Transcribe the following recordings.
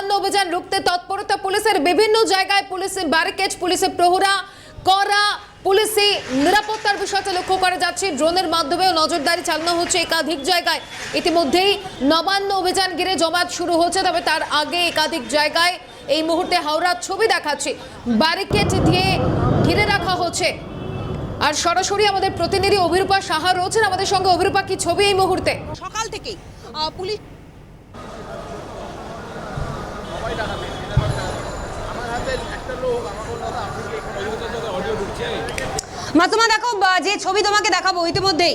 নবান্ন অভিযান রুখতে তৎপরতা পুলিশের বিভিন্ন জায়গায় পুলিশের ব্যারিকেড পুলিশের প্রহরা, করা, পুলিশি নিরাপত্তার বিষয়টা লক্ষ্য করা যাচ্ছে। ড্রোনের মাধ্যমেও নজরদারি চালানো হচ্ছে একাধিক জায়গায়। ইতিমধ্যেই নবান্ন অভিযান ঘিরে জমায়েত শুরু হচ্ছে, তবে তার আগে একাধিক জায়গায় এই মুহূর্তে হাওড়ার ছবি দেখাচ্ছি। ব্যারিকেড দিয়ে ঘিরে রাখা হচ্ছে। আর সরাসরি আমাদের প্রতিনিধি অভিরূপা সাহা রয়েছেন। আমাদের সঙ্গে অভিরূপা, কি ছবি এই মুহূর্তে? সকাল থেকেই আহ, পুলিশ মাতুমা দেখো যে ছবি তোমাকে দেখাবো, ইতিমধ্যেই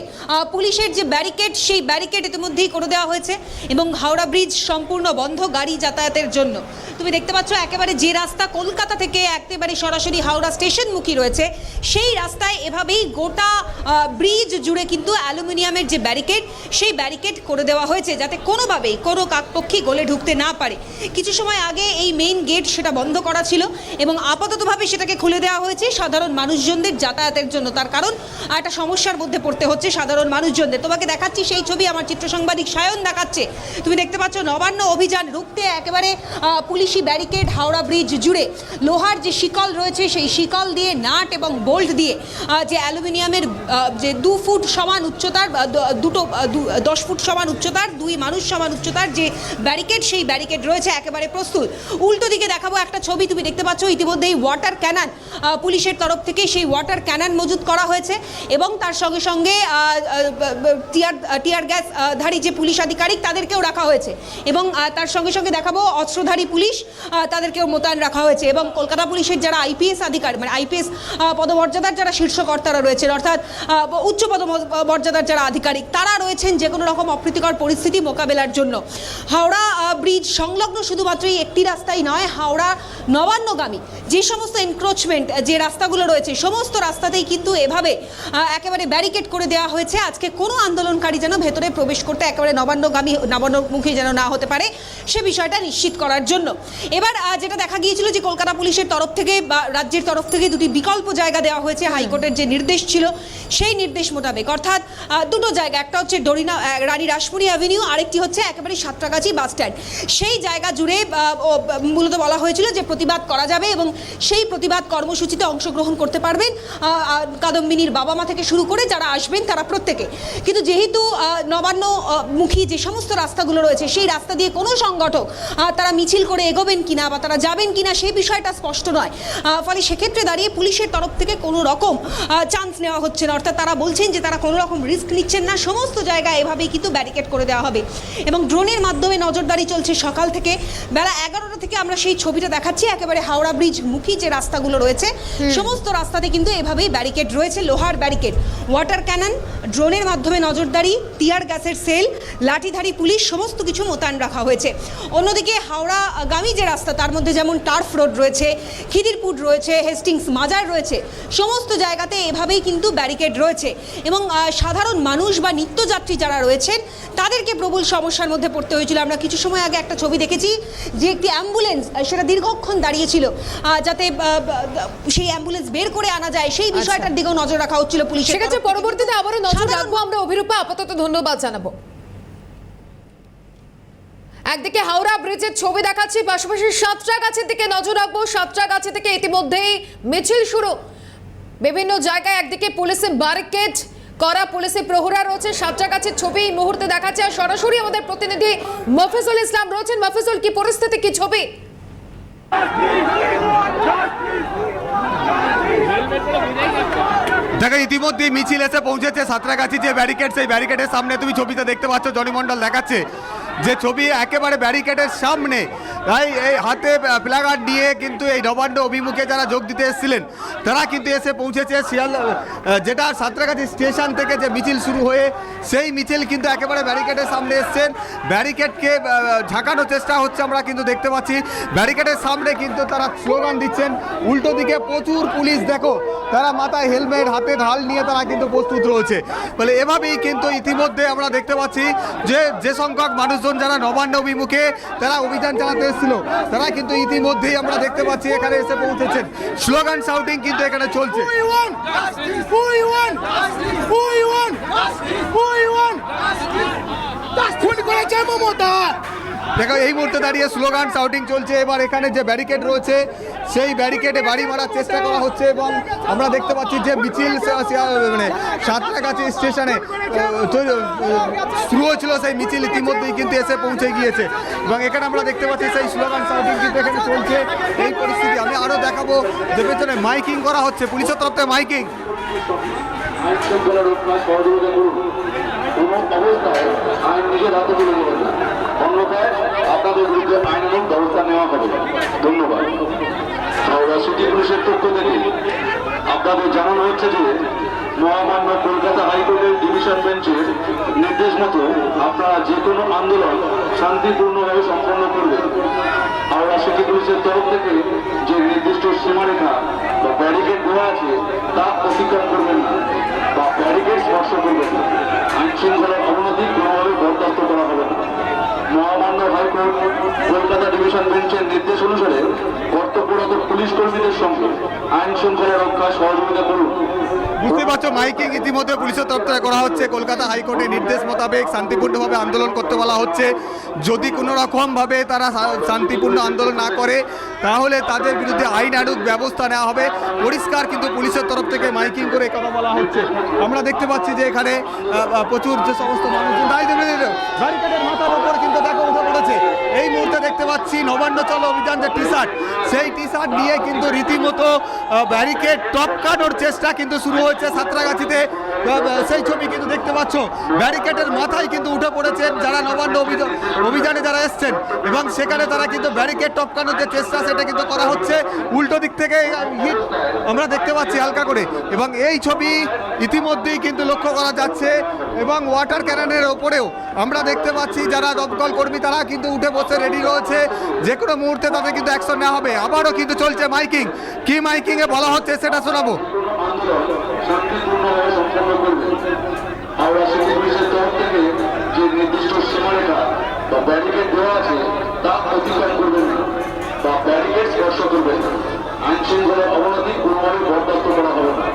পুলিশের যে ব্যারিকেড, সেই ব্যারিকেড ইতিমধ্যেই করে দেওয়া হয়েছে এবং হাওড়া ব্রিজ সম্পূর্ণ বন্ধ গাড়ি যাতায়াতের জন্য। তুমি দেখতে পাচ্ছ, একেবারে যে রাস্তা কলকাতা থেকে একেবারে সরাসরি হাওড়া স্টেশনমুখী রয়েছে, সেই রাস্তায় এভাবেই গোটা ব্রিজ জুড়ে কিন্তু অ্যালুমিনিয়ামের যে ব্যারিকেড, সেই ব্যারিকেড করে দেওয়া হয়েছে, যাতে কোনোভাবেই কোনো কাকপক্ষী গলে ঢুকতে না পারে। কিছু সময় আগে এই মেইন গেট সেটা বন্ধ করা ছিল এবং আপাততভাবে সেটাকে খুলে দেওয়া হয়েছে। সাধারণ মানুষজনদের যাতায়াতের জন্য। তার কারণ একটা সমস্যার মধ্যে পড়তে হচ্ছে সাধারণ মানুষজনদের। তোমাকে দেখাচ্ছি সেই ছবি, আমার চিত্র সাংবাদিক সায়ন দেখাচ্ছে। তুমি দেখতে পাচ্ছ নবান্ন অভিযান রুখতে একেবারে পুলিশি ব্যারিকেড, হাওড়া ব্রিজ জুড়ে। লোহার যে শিকল রয়েছে, সেই শিকল দিয়ে নাট এবং বোল্ট দিয়ে যে অ্যালুমিনিয়ামের যে দু ফুট সমান উচ্চতার দুটো দশ ফুট সমান উচ্চতার, দুই মানুষ সমান উচ্চতার যে ব্যারিকেড, সেই ব্যারিকেড রয়েছে একেবারে প্রস্তুত। উল্টো দিকে দেখাবো একটা ছবি, তুমি দেখতে পাচ্ছ ইতিমধ্যেই ওয়াটার ক্যানান পুলিশের তরফ থেকে সেই ওয়াটার ক্যানান মজুত করা হয়েছে এবং তার সঙ্গে সঙ্গে টিয়ার টিয়ার গ্যাস ধারী যে পুলিশ আধিকারিক তাদেরকেও রাখা হয়েছে এবং তার সঙ্গে সঙ্গে দেখাবো অস্ত্রধারী পুলিশ তাদেরকেও মোতায়েন রাখা হয়েছে এবং কলকাতা পুলিশের যারা আইপিএস আধিকারিক মানে আইপিএস পদমর্যাদার যারা শীর্ষ কর্তারা রয়েছেন, অর্থাৎ উচ্চ পদমর্যাদার যারা আধিকারিক, তারা রয়েছেন যে কোনো রকম অপ্রীতিকর পরিস্থিতি মোকাবেলার জন্য। হাওড়া ব্রিজ সংলগ্ন শুধুমাত্রই একটি রাস্তাই নয়, হাওড়া নবান্নগামী, যে সমস্ত এনক্রোচমেন্ট যে রাস্তাগুলো রয়েছে, সমস্ত রাস্তাতেই কিন্তু এভাবে একেবারে ব্যারিকেড করে দেওয়া হয়েছে। আজকে কোনো আন্দোলনকারী যেন ভেতরে প্রবেশ করতে একেবারে নবান্নগামী নবান্নমুখী যেন না হতে পারে সে বিষয়টা নিশ্চিত করার জন্য। এবার যেটা দেখা গিয়েছিল যে কলকাতা পুলিশের তরফ থেকে বা রাজ্যের তরফ থেকে দুটি বিকল্প জায়গা দেওয়া হয়েছে হাইকোর্টের যে নির্দেশ ছিল সেই নির্দেশ মোতাবেক। অর্থাৎ দুটো জায়গা একটা হচ্ছে ডরিনা রানী রাসমণি অ্যাভিনিউ আরেকটি হচ্ছে একেবারে সাঁতরাগাছি বাস স্ট্যান্ড সেই জায়গা জুড়ে মূলত বলা হয়েছিল যে প্রতিবাদ করা যাবে এবং সেই প্রতিবাদ কর্মসূচিতে অংশগ্রহণ করতে পারবেন। কাদম্বিনীর বাবা মা থেকে শুরু করে যারা আসবেন তারা প্রত্যেকে। কিন্তু যেহেতু আহ, নবান্ন মুখী যে সমস্ত রাস্তাগুলো রয়েছে সেই রাস্তা দিয়ে কোনো সংগঠক তারা মিছিল করে এগোবেন কিনা বা তারা যাবেন কিনা সেই বিষয়টা স্পষ্ট নয়। ফলে সেক্ষেত্রে দাঁড়িয়ে পুলিশের তরফ থেকে কোনো রকম চান্স নেওয়া হচ্ছে না। অর্থাৎ তারা বলছেন যে তারা কোনো রকম রিস্ক নিচ্ছেন না। সমস্ত জায়গায় এভাবেই কিন্তু ব্যারিকেড করে দেওয়া হবে। এবং ড্রোনের মাধ্যমে নজরদারি চলছে সকাল থেকে। বেলা এগারোটা থেকে আমরা সেই ছবিটা দেখাচ্ছি। একেবারে হাওড়া ব্রিজ মুখী যে রাস্তাগুলো রয়েছে সমস্ত রাস্তাতে কিন্তু এভাবেই ব্যারিকেড রয়েছে লোহার ব্যারিকেড। ওয়াটার ক্যানন ড্রোনের মাধ্যমে নজরদারি টিয়ার গ্যাসের সেল লাঠিধারী পুলিশ সমস্ত কিছু মোতায়েন রাখা হয়েছে। অন্যদিকে হাওড়া গামী যে রাস্তা তার মধ্যে যেমন টার্ফ রোড রয়েছে খিদিরপুর রয়েছে হেস্টিংস মাজার রয়েছে সমস্ত জায়গাতে এভাবেই কিন্তু ব্যারিকেড রয়েছে। এবং সাধারণ মানুষ বা নিত্যযাত্রী যারা রয়েছেন তাদেরকে প্রবল সমস্যার মধ্যে পড়তে হয়েছিল। আমরা কিছু সময় আগে একটা ছবি দেখেছি যে একটি অ্যাম্বুলেন্স সেটা দীর্ঘক্ষণ দাঁড়িয়েছিল যাতে সেই অ্যাম্বুলেন্স বের করে আনা যায় সেই বিষয়টার দিকেও নজর রাখা হচ্ছিল পুলিশের সেক্ষেত্রে পরবর্তীতে আবারও নজর রাখব আমরা অভিরূপা আপাতত ধন্যবাদ জানাব। একদিকে হাওড়া ব্রিজের ছবি দেখাচ্ছি পাশাপাশি সাতটা গাছের দিকে নজর রাখব। সাতটাগাছি থেকে ইতিমধ্যেই মিছিল শুরু। বিভিন্ন জায়গায় একদিকে পুলিশের ব্যারিকেড করা পুলিশের প্রহরা রয়েছে। সাতটা গাছের ছবি এই মুহূর্তে দেখাচ্ছে। আর সরাসরি আমাদের প্রতিনিধি মফিজুল ইসলাম রয়েছেন। মফিজুল কি পরিস্থিতি কি ছবি? দেখো, ইতিমধ্যেই মিছিল এসে পৌঁছেছে সাঁতরাগাছি যে ব্যারিকেড, সেই ব্যারিকেডের সামনে তুমি ছবিতে দেখতে পাচ্ছ, জনি মণ্ডল দেখাচ্ছে। যে ছবি একেবারে ব্যারিকেডের সামনে, তাই এই হাতে প্লাগার্ড নিয়ে কিন্তু এই নবান্ন অভিমুখে যারা যোগ দিতে এসেছিলেন, তারা কিন্তু এসে পৌঁছেছে শিয়াল যেটা সাঁতরাগাছি স্টেশন থেকে যে মিছিল শুরু হয়ে, সেই মিছিল কিন্তু একেবারে ব্যারিকেডের সামনে এসছেন। ব্যারিকেডকে ঝাঁকানোর চেষ্টা হচ্ছে আমরা কিন্তু দেখতে পাচ্ছি। ব্যারিকেডের সামনে কিন্তু তারা স্লোগান দিচ্ছেন, উল্টো দিকে প্রচুর পুলিশ, দেখো, তারা মাথায় হেলমেট, হাতে ঢাল নিয়ে তারা কিন্তু প্রস্তুত রয়েছে। বলে এভাবেই কিন্তু ইতিমধ্যে আমরা দেখতে পাচ্ছি যে যে সংখ্যক মানুষজন যারা নবান্ন অভিমুখে তারা অভিযান চালাতে এসেছিল তারা কিন্তু ইতিমধ্যেই আমরা দেখতে পাচ্ছি এখানে এসে পৌঁছেছেন স্লোগান শাউটিং কিন্তু এখানে চলছে? খুন করেছে মমতা দেখো এই মুহূর্তে দাঁড়িয়ে স্লোগান শাউটিং চলছে। এবার এখানে যে ব্যারিকেড রয়েছে সেই ব্যারিকেডে বাড়ি মারার চেষ্টা করা হচ্ছে এবং আমরা দেখতে পাচ্ছি যে মিছিল মানে স্টেশনে আহ, তৈরি, আহ, শুরু হয়েছিল সেই মিছিল ইতিমধ্যেই কিন্তু এসে পৌঁছে গিয়েছে। এবং এখানে আমরা দেখতে পাচ্ছি সেই স্লোগান শাউটিং কিন্তু এখানে চলছে। এই পরিস্থিতি আমি আরও দেখাবো যে পেছনে মাইকিং করা হচ্ছে পুলিশের তরফ মাইকিং আইন নিজের হাতে তুলে নেবেন না। অন্যথায় আপনাদের বিরুদ্ধে আইনানুগ ব্যবস্থা নেওয়া হবে। ধন্যবাদ। হাওড়া সিটি পুলিশের পক্ষ থেকে আপনাদের জানানো হচ্ছে যে মহামান্য কলকাতা হাইকোর্টের ডিভিশন বেঞ্চের নির্দেশ মতো আপনারা যে কোনো আন্দোলন শান্তিপূর্ণভাবে সম্পন্ন করবেন। হাওড়া সিটি পুলিশের তরফ থেকে যে নির্দিষ্ট সীমারেখা বা ব্যারিকেড দেওয়া আছে, তা অতিক্রম করবেন না বা ব্যারিকেড স্পর্শ করবেন না। আইন শৃঙ্খলার অবনতি কোনোভাবে বরদাস্ত করা হবে না। মহামান্য হাইকোর্ট কলকাতা ডিভিশন বেঞ্চের নির্দেশ অনুসারে কর্তব্যরত পুলিশ কর্মীদের সঙ্গে আইন শৃঙ্খলা রক্ষা সহযোগিতা করুন। বুঝতে পারছ মাইকিং ইতিমধ্যে পুলিশের তরফ থেকে করা হচ্ছে। কলকাতা হাইকোর্টের নির্দেশ মোতাবেক শান্তিপূর্ণভাবে আন্দোলন করতে বলা হচ্ছে। যদি কোনো রকমভাবে তারা শান্তিপূর্ণ আন্দোলন না করে, তাহলে তাদের বিরুদ্ধে আইনানুগ ব্যবস্থা নেওয়া হবে। পরিষ্কার কিন্তু পুলিশের তরফ থেকে মাইকিং করে কথা বলা হচ্ছে। আমরা দেখতে পাচ্ছি যে এখানে প্রচুর যে সমস্ত মানুষজন ব্যারিকেডের মাথার কিন্তু দেখো উঠে পড়েছে। এই মুহূর্তে দেখতে পাচ্ছি নবান্ন চলো অভিযান যে টি শার্ট সেই টি শার্ট নিয়ে কিন্তু রীতিমতো ব্যারিকেড টপ কাটানোর চেষ্টা কিন্তু শুরু হয়েছে। সাঁতরাগাছিতে আহ, সেই ছবি কিন্তু দেখতে পাচ্ছ। ব্যারিকেডের মাথায় কিন্তু উঠে পড়েছেন যারা নবান্ন অভিযান যারা এসছেন। এবং সেখানে তারা কিন্তু ব্যারিকেড টপকানোর যে চেষ্টা সেটা কিন্তু করা হচ্ছে। উল্টো দিক থেকে আমরা দেখতে পাচ্ছি হালকা করে। এবং এই ছবি ইতিমধ্যেই কিন্তু লক্ষ্য করা যাচ্ছে। এবং ওয়াটার ক্যাননের ওপরেও আমরা দেখতে পাচ্ছি যারা দমকল কর্মী তারা কিন্তু উঠে বসে রেডি রয়েছে। যে কোনো মুহূর্তে তাদের কিন্তু অ্যাকশন নেওয়া হবে। আবারও কিন্তু চলছে মাইকিং। কি মাইকিংয়ে বলা হচ্ছে সেটা শোনাবো। শান্তিপূর্ণভাবে সম্পন্ন করবে। হাওড়া সিটি পুলিশের তরফ থেকে যে নির্দিষ্ট সীমারেখা বা ব্যারিকেড দেওয়া আছে, তা অতিক্রম করবেন না বা ব্যারিকেড স্পর্শ করবেন না। আইন শৃঙ্খলার অবনতি কোনোভাবে বরদাস্ত করা হবে না।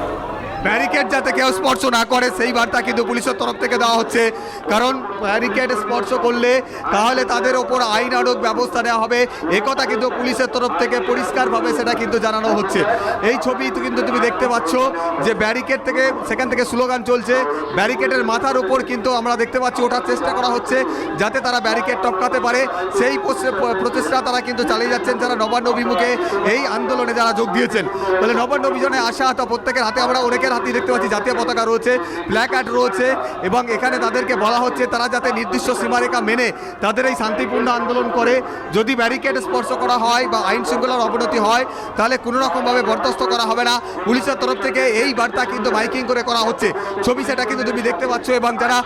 ব্যারিকেড যাতে কেউ স্পর্শ না করে, সেই বার্তা কিন্তু পুলিশের তরফ থেকে দেওয়া হচ্ছে। কারণ ব্যারিকেড স্পর্শ করলে তাহলে তাদের ওপর আইনানুগ ব্যবস্থা নেওয়া হবে। একথা কিন্তু পুলিশের তরফ থেকে পরিষ্কারভাবে সেটা কিন্তু জানানো হচ্ছে। এই ছবি কিন্তু তুমি দেখতে পাচ্ছ যে ব্যারিকেড থেকে সেখান থেকে স্লোগান চলছে। ব্যারিকেডের মাথার উপর কিন্তু আমরা দেখতে পাচ্ছি, ওঠার চেষ্টা করা হচ্ছে যাতে তারা ব্যারিকেড টপকাতে পারে। সেই প্রচে- প্রচেষ্টা তারা কিন্তু চালিয়ে যাচ্ছেন যারা নবান্ন অভিমুখে এই আন্দোলনে যারা যোগ দিয়েছেন। বলে নবান্ন অভিযানে আসা তো প্রত্যেকের হাতে আমরা অনেকের হাতেই দেখতে পাচ্ছি জাতীয় পতাকা রয়েছে প্ল্যাকার্ড রয়েছে এবং এখানে তাদেরকে বলা হচ্ছে তারা যাতে নির্দিষ্ট সীমারেখা মেনে তাদের এই শান্তিপূর্ণ আন্দোলন করে। যদি ব্যারিকেড স্পর্শ করা হয় বা আইন শৃঙ্খলার অবনতি হয়, তাহলে কোনো রকমভাবে বরদাস্ত করা হবে না। পুলিশের তরফ থেকে এই বার্তা কিন্তু মাইকিং করে করা হচ্ছে। ছবি সেটা কিন্তু তুমি দেখতে পাচ্ছ এবং যারা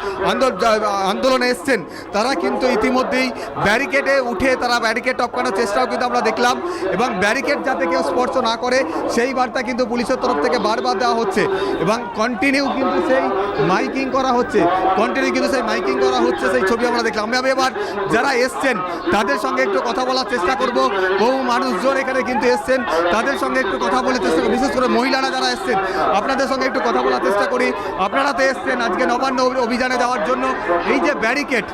আন্দোলনে এসছেন, তারা কিন্তু ইতিমধ্যেই ব্যারিকেডে উঠে তারা ব্যারিকেড টপকানোর চেষ্টাও কিন্তু আমরা দেখলাম এবং ব্যারিকেড যাতে কেউ স্পর্শ না করে, সেই বার্তা কিন্তু পুলিশের তরফ থেকে বারবার দেওয়া হচ্ছে। এবং কন্টিনিউ কিন্তু সেই মাইকিং করা হচ্ছে। কন্টিনিউ কিন্তু সেই মাইকিং করা হচ্ছে, সেই ছবি আমরা দেখলাম। আমি এবার যারা এসছেন, তাদের সঙ্গে একটু কথা বলার চেষ্টা করব। বহু মানুষজন এখানে কিন্তু এসছেন, তাদের সঙ্গে একটু কথা বলে চেষ্টা বিশেষ করে মহিলারা যারা এসছেন, আপনাদের সঙ্গে একটু কথা বলার চেষ্টা করি। আপনারা তো এসছেন আজকে নবান্ন অভিযানে যাওয়ার জন্য। এই যে ব্যারিকেড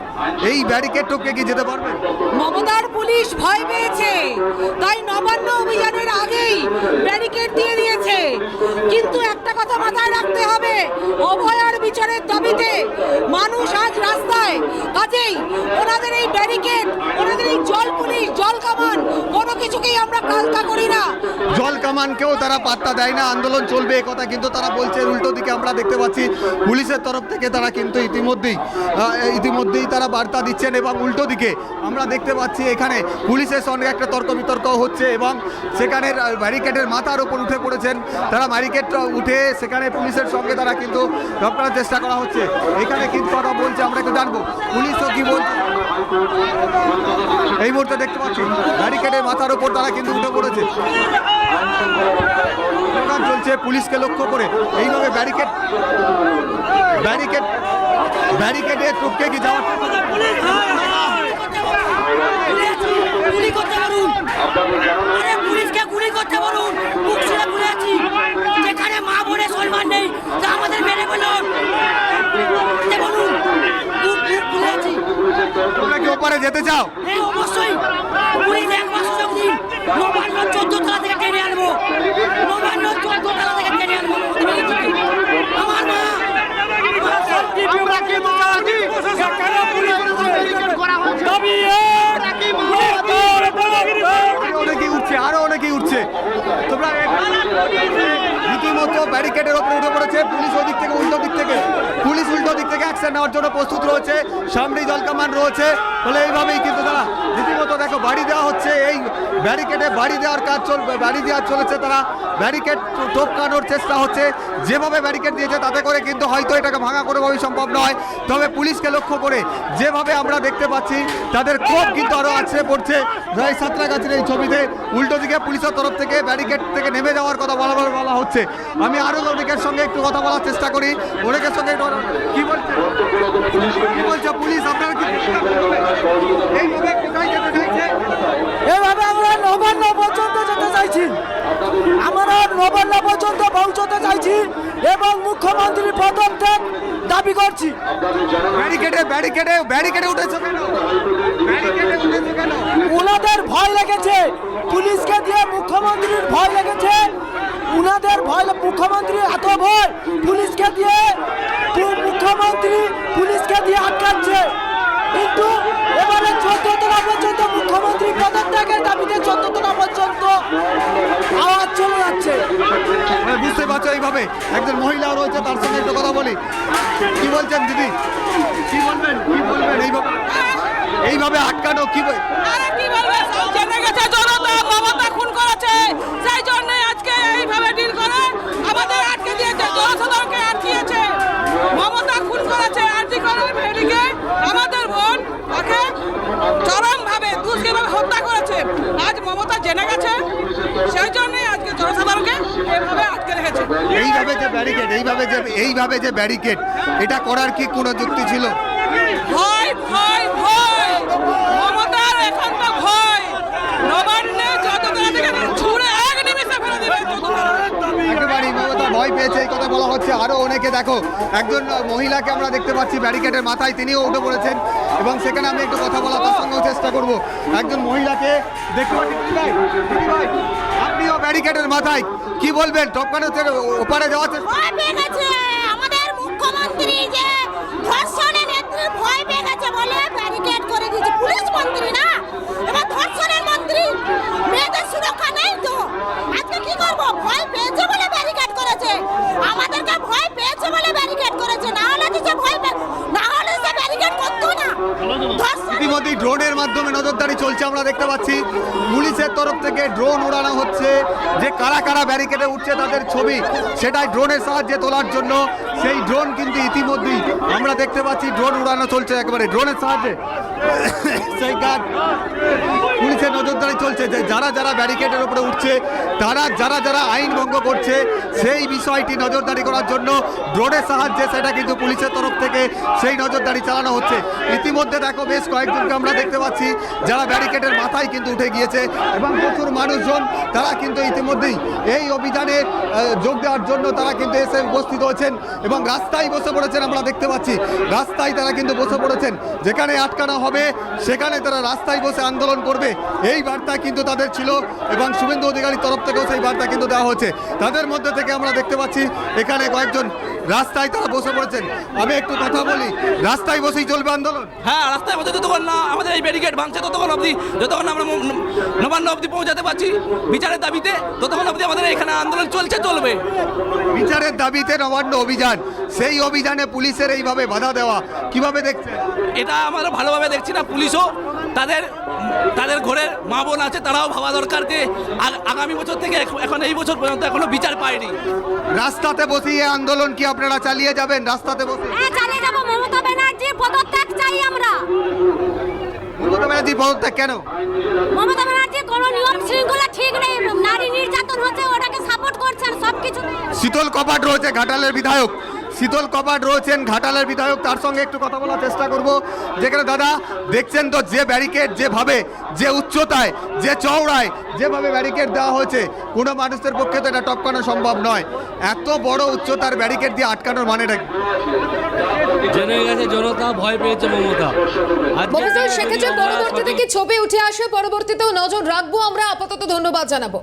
এই ব্যারিকেড টপকে কি যেতে পারবেন? মমতার পুলিশ ভয় পেয়েছে। তাই নবান্ন অভিযানের আগেই ব্যারিকেড দিয়ে দিয়েছে। কিন্তু একটা কথা মাথায় রাখতে হবে। অভয়ার বিচারের দাবিতে মানুষ আজ রাস্তায় কাজেই ওনাদের এই ব্যারিকেড ওনাদের এই জল পুলিশ, জল কামান, কোনো কিছুকেই আমরা কালকা করি না। জল কামানকেও তারা পাত্তা দেয় না, আন্দোলন চলবে কথা কিন্তু তারা বলছে, উল্টো দিকে আমরা দেখতে পাচ্ছি পুলিশের তরফ থেকে তারা কিন্তু ইতিমধ্যেই ইতিমধ্যেই তারা বার্তা দিচ্ছেন এবং উল্টো দিকে আমরা দেখতে পাচ্ছি এখানে পুলিশের সঙ্গে একটা তর্ক বিতর্ক হচ্ছে এবং সেখানে ব্যারিকেডের মাথার উপর উঠে পড়েছেন। তারা ব্যারিকেড উঠে সেখানে পুলিশের সঙ্গে তারা কিন্তু রক্ষার চেষ্টা করা হচ্ছে। এখানে কিন্তু কথা বলছে, আমরা একটু জানব, পুলিশও কি বলছে? এই মুহূর্তে দেখতে পাচ্ছি ব্যারিকেডের মাথার উপর তারা কিন্তু উঠে পড়েছে। স্লোগান চলছে, পুলিশকে লক্ষ্য করে। এইভাবে ব্যারিকেড ব্যারিকেড, ব্যারিকেডে টুপকে কি যাওয়ার মা বোনের সম্মান নেই আমাদের মেরে বলুন বলুন বুক বুক গুলি আছি পুলিশের তরফ তোমরা কি ওপারে একেবারে যেতে চাও? হ্যাঁ অবশ্যই। পুলিশ এক সুযোগ দিন নবান্ন চোদ্দ তলা থেকে টেনে আনব। নবান্ন চোদ্দ তলা থেকে টেনে আনব আমার মা আরও উঠছে তোমরা রীতিমতো ব্যারিকেডের ওপরে উঠে পড়েছে। পুলিশ ওদিক থেকে, উল্টো দিক থেকে। পুলিশ উল্টো দিক থেকে অ্যাকশন নেওয়ার জন্য প্রস্তুত রয়েছে। সামনেই জলকামান রয়েছে। বলে এইভাবেই কিন্তু তারা রীতিমতো দেখো, বাড়ি দেওয়া হচ্ছে। এই ব্যারিকেডে বাড়ি দেওয়ার কাজ চলবে বাড়ি দেওয়া চলেছে তারা। ব্যারিকেড টপকানোর চেষ্টা হচ্ছে। যেভাবে ব্যারিকেড দিয়েছে, তাতে করে কিন্তু হয়তো এটাকে ভাঙা করে কোনোভাবেই সম্ভব নয়। তবে পুলিশকে লক্ষ্য করে যেভাবে আমরা দেখতে পাচ্ছি, তাদের ক্ষোভ কিন্তু আরও আছে পড়ছে। এই সাঁতরাগাছির এই ছবিতে। উল্টো দিকে পুলিশের তরফ থেকে ব্যারিকেড থেকে নেমে যাওয়ার কথা বলা বলা হচ্ছে। আমি আরও অনেকের সঙ্গে একটু কথা বলার চেষ্টা করি। অনেকের সঙ্গে কি বলছে? কি বলছে পুলিশ? আপনারা কি এইভাবে কোথায় যেতে চাইছে? এভাবে আমরা নবান্ন পর্যন্ত যেতে চাইছি। আমরা নবান্ন পর্যন্ত পৌঁছতে চাইছি এবং মুখ্যমন্ত্রী পদত্যাগ দাবি করছি। ব্যারিকেডে ব্যারিকেডে ব্যারিকেডে উঠেছে ওনাদের ভয় লেগেছে। পুলিশকে দিয়ে মুখ্যমন্ত্রীর ভয় লেগেছে। উনাদের ভয় মুখ্যমন্ত্রী এত ভয় পুলিশকে দিয়ে মুখ্যমন্ত্রী পুলিশকে দিয়ে আটকাচ্ছে। কিন্তু এবারে চোদ্দতলা পর্যন্ত মুখ্যমন্ত্রী পদত্যাগের দাবিতে চোদ্দতলা পর্যন্ত আওয়াজ চলে যাচ্ছে। মানে বুঝতে পারছ এইভাবে? একজন মহিলাও রয়েছে তার সঙ্গে একটু কথা বলি। কি বলছেন দিদি? কি বলবেন? কি বলবেন? এইভাবে এইভাবে আটকানো কি বল- আরে কি বলবে সব জেনে গেছে জনতা মমতা খুন করেছে সেই জন্য আজকে এইভাবে ডিল করে আমাদের আটকে দিয়েছে জনসাধারণকে আটকিয়েছে মমতা খুন করেছে আরজি করার মেয়েটিকে আমাদের বোন তাকে চরমভাবে দুষ্কৃভাবে হত্যা করেছে আজ মমতা জেনে গেছে সেই জন্যই আজকে জনসাধারণকে এভাবে আটকে রেখেছে। এইভাবে যে ব্যারিকেড এইভাবে যে এইভাবে যে ব্যারিকেড এটা করার কি কোনো যুক্তি ছিল ভয় ভয় ভয় মমতার এখন তো ভয় নবান্নে যত থেকে ছুড়ে এক নিমিষে ফেলে দিবে একেবারেই মমতা ভয় পেয়েছে এই কথা বলা হচ্ছে আরও অনেকে দেখো, একজন মহিলাকে আমরা দেখতে পাচ্ছি ব্যারিকেডের মাথায়, তিনিও উঠে পড়েছেন এবং সেখানে আমি একটু কথা বলার তার সঙ্গেও চেষ্টা করব। একজন মহিলাকে দেখতে পাচ্ছি আপনিও ব্যারিকেডের মাথায়, কি বলবেন? টপকানো থেকে ওপারে যাওয়া আমাদের মুখ্যমন্ত্রী যে ভয় পেয়ে গেছে বলে ব্যারিকেড করে দিয়েছে পুলিশ মন্ত্রী না এবার ধর্ষণের মন্ত্রী মেয়েদের সুরক্ষা নেই তো আজকে কি করব ভয় পেয়েছে বলে ব্যারিকেড করেছে আমাদেরকে ভয় পেয়েছে বলে ব্যারিকেড করেছে না হলে দিছে ভয় পে না হলে সে ব্যারিকেড করতো না ধর্ষণ ইতিমধ্যেই ড্রোনের মাধ্যমে নজরদারি চলছে আমরা দেখতে পাচ্ছি পুলিশের তরফ থেকে ড্রোন উড়ানো হচ্ছে। যে কারা কারা ব্যারিকেডে উঠছে তাদের ছবি, সেটাই ড্রোনের সাহায্যে তোলার জন্য সেই ড্রোন কিন্তু ইতিমধ্যেই আমরা দেখতে পাচ্ছি ড্রোন উড়ানো চলছে একেবারে। ড্রোনের সাহায্যে সেই কাজ পুলিশের নজরদারি চলছে। যে যারা যারা ব্যারিকেডের উপরে উঠছে, তারা যারা যারা আইন ভঙ্গ করছে, সেই বিষয়টি নজরদারি করার জন্য ড্রোনের সাহায্যে সেটা কিন্তু পুলিশের তরফ থেকে সেই নজরদারি চালানো হচ্ছে। ইতিমধ্যে দেখো বেশ কয়েকজনকে আমরা দেখতে পাচ্ছি, যারা ব্যারিকেডের মাথায় কিন্তু উঠে গিয়েছে এবং প্রচুর মানুষজন, তারা কিন্তু ইতিমধ্যেই এই অভিযানে যোগ দেওয়ার জন্য তারা কিন্তু এসে উপস্থিত হয়েছেন এবং রাস্তায় বসে পড়েছেন আমরা দেখতে পাচ্ছি। রাস্তায় তারা কিন্তু বসে পড়েছেন। যেখানে আটকানো হবে, সেখানে তারা রাস্তায় বসে আন্দোলন করবে। এই বার্তা কিন্তু তাদের ছিল এবং শুভেন্দু অধিকারীর তরফ থেকেও সেই বার্তা কিন্তু দেওয়া হয়েছে। তাদের মধ্যে থেকে আমরা দেখতে পাচ্ছি, এখানে কয়েকজন রাস্তায় তারা বসে পড়েছেন। আমি একটু কথা বলি রাস্তায় বসেই চলবে আন্দোলন? হ্যাঁ রাস্তায় বসে যতক্ষণ না আমাদের এই ব্যারিকেড ভাঙছে ততক্ষণ অবধি যতক্ষণ আমরা নবান্ন অবধি পৌঁছাতে পারছি বিচারের দাবিতে ততক্ষণ অবধি আমাদের এখানে আন্দোলন চলছে চলবে। বিচারের দাবিতে নবান্ন অভিযান সেই অভিযানে পুলিশের এইভাবে বাধা দেওয়া কীভাবে দেখছে এটা আমরা ভালোভাবে দেখছি না পুলিশও তাদের তাদের ঘরের মা বোন আছে তারাও ভাবা দরকার যে আগামী বছর থেকে এখন এই বছর পর্যন্ত এখনও বিচার পায়নি। রাস্তাতে বসিয়ে আন্দোলন কি আপনারা চালিয়ে যাবেন? রাস্তাতে বসে। হ্যাঁ চালিয়ে যাব। মমতা ব্যানার্জির পদত্যাগ চাই আমরা। মমতা ব্যানার্জি পদত্যাগ কেন? মমতা ব্যানার্জির কোনো নিয়ম শৃঙ্খলা ঠিক নেই। নারী নির্যাতন হচ্ছে ওটাকে সাপোর্ট করছেন সবকিছু। শীতল কপাট রয়েছে ঘাটালের বিধায়ক। শীতল কপাট রয়েছেন ঘাটালের বিধায়ক তার সঙ্গে একটু কথা বলার চেষ্টা করব। যেখানে দাদা দেখছেন তো যে ব্যারিকেড যেভাবে যে উচ্চতায় যে চওড়ায় যেভাবে ব্যারিকেড দেওয়া হয়েছে কোনো মানুষের পক্ষে তো এটা টপকানো সম্ভব নয়। এত বড় উচ্চতার ব্যারিকেড দিয়ে আটকানোর মানেটা কি? জেনে গেছে জনতা ভয় পেয়েছে মমতা। থেকে সেক্ষেত্রে যদি আমরা পরবর্তীতে সঠিক- কি ছবি উঠে আসে পরবর্তীতেও নজর রাখব আমরা। আপাতত ধন্যবাদ জানাব।